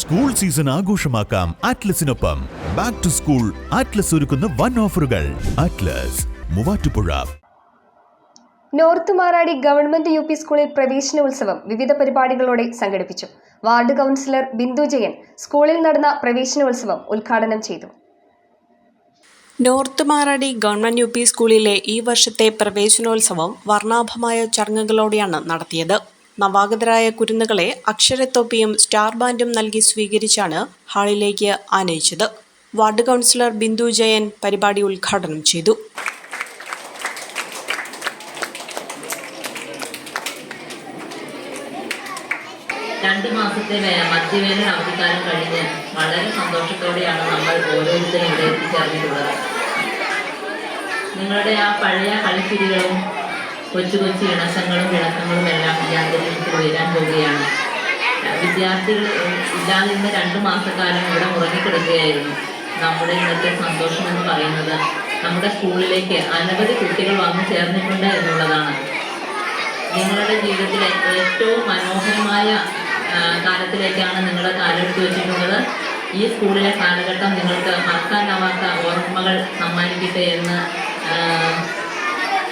School season ആഘോഷമാക്കാം ആറ്റ്ലസിനൊപ്പം back to school Atlas ഒരുക്കുന്ന വൺ ഓഫറുകൾ Atlas Muvattupuzha. North Maradi government U P സ്കൂളിൽ പ്രവേശനോത്സവം വിവിധ പരിപാടികളോടെ സംഘടിപ്പിച്ചു. വാർഡ് കൗൺസിലർ ബിന്ദു ജയൻ സ്കൂളിൽ നടന്ന പ്രവേശനോത്സവം ഉദ്ഘാടനം ചെയ്തു. North Maradi government U P സ്കൂളിലെ ഈ വർഷത്തെ പ്രവേശനോത്സവം വർണാഭമായ ചടങ്ങുകളോടെയാണ് നടത്തിയത്. നവാഗതരായ കുരുന്നുകളെ അക്ഷരത്തൊപ്പിയും സ്റ്റാർ ബാൻഡും നൽകി സ്വീകരിച്ചാണ് ഹാളിലേക്ക് ആനയിച്ചത്. വാർഡ് കൗൺസിലർ ബിന്ദു ജയൻ പരിപാടി ഉദ്ഘാടനം ചെയ്തു. രണ്ട് മാസത്തെ മധ്യവേനൽ അവധിക്കാലം കഴിഞ്ഞ് വളരെ സന്തോഷത്തോടെയാണ് നമ്മൾ ഓരോരുത്തരും ഇവിടെ എത്തിച്ചേർന്നിട്ടുള്ളത്. നിങ്ങളുടെ ആ പഴയ കളിച്ചിരികളും കൊച്ചു കൊച്ചു ഇണക്കങ്ങളും ഇണക്കങ്ങളും എല്ലാം ഈ അന്തരീക്ഷത്തിൽ ഉയരാൻ പോവുകയാണ്. വിദ്യാർത്ഥികൾ ഇല്ലാതെ നിന്ന് രണ്ട് മാസക്കാലം ഇവിടെ ഉറങ്ങിക്കിടക്കുകയായിരുന്നു. നമ്മുടെ ഇന്നത്തെ സന്തോഷം എന്ന് പറയുന്നത് നമ്മുടെ സ്കൂളിലേക്ക് അനവധി കുട്ടികൾ വന്നു ചേർന്നിട്ടുണ്ട് എന്നുള്ളതാണ്. നിങ്ങളുടെ ജീവിതത്തിലെ ഏറ്റവും മനോഹരമായ കാലത്തിലേക്കാണ് നിങ്ങളെ കാലെടുത്ത് വെച്ചിട്ടുള്ളത്. ഈ സ്കൂളിലെ കാലഘട്ടം നിങ്ങൾക്ക് മറക്കാനാവാത്ത ഓർമ്മകൾ സമ്മാനിക്കട്ടെ എന്ന്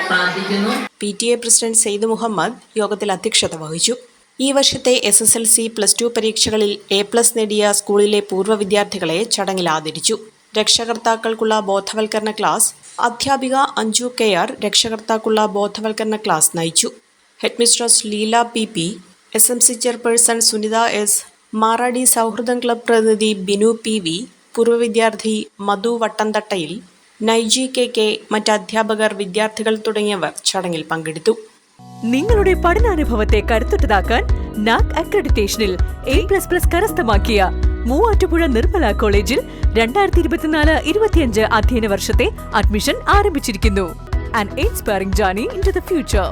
പ്രാർത്ഥിക്കുന്നു P T A president Syed Muhammad യോഗത്തിൽ അധ്യക്ഷത വഹിച്ചു. ഈ വർഷത്തെ S S L C plus two പരീക്ഷകളിൽ എ പ്ലസ് നേടിയ സ്കൂളിലെ പൂർവ വിദ്യാർത്ഥികളെ ചടങ്ങിൽ ആദരിച്ചു. രക്ഷകർത്താക്കൾക്കുള്ള ബോധവൽക്കരണ ക്ലാസ് അധ്യാപിക അഞ്ജു കെ ആർ രക്ഷകർത്താക്കുള്ള ബോധവൽക്കരണ ക്ലാസ് നയിച്ചു. Headmistress Leela P P S M C chairperson Sunitha S Maradi സൗഹൃദം ക്ലബ് പ്രതിനിധി ബിനു പി വി പൂർവ വിദ്യാർത്ഥി മധു വട്ടംതട്ടയിൽ നൈജി കെ കെ മറ്റ് അധ്യാപകർ വിദ്യാർത്ഥികൾ തുടങ്ങിയവർ ചടങ്ങിൽ പങ്കെടുത്തു. നിങ്ങളുടെ പഠനാനുഭവത്തെ കരുത്തുറ്റതാക്കാൻ നാക് അക്രഡിറ്റേഷനിൽ എ പ്ലസ് പ്ലസ് കരസ്ഥമാക്കിയ മൂവാറ്റുപുഴ നിർമ്മല കോളേജിൽ രണ്ടായിരത്തി ഇരുപത്തിനാല് ഇരുപത്തിയഞ്ച് അധ്യയന വർഷത്തെ അഡ്മിഷൻ ആരംഭിച്ചിരിക്കുന്നു. And inspiring journey into the future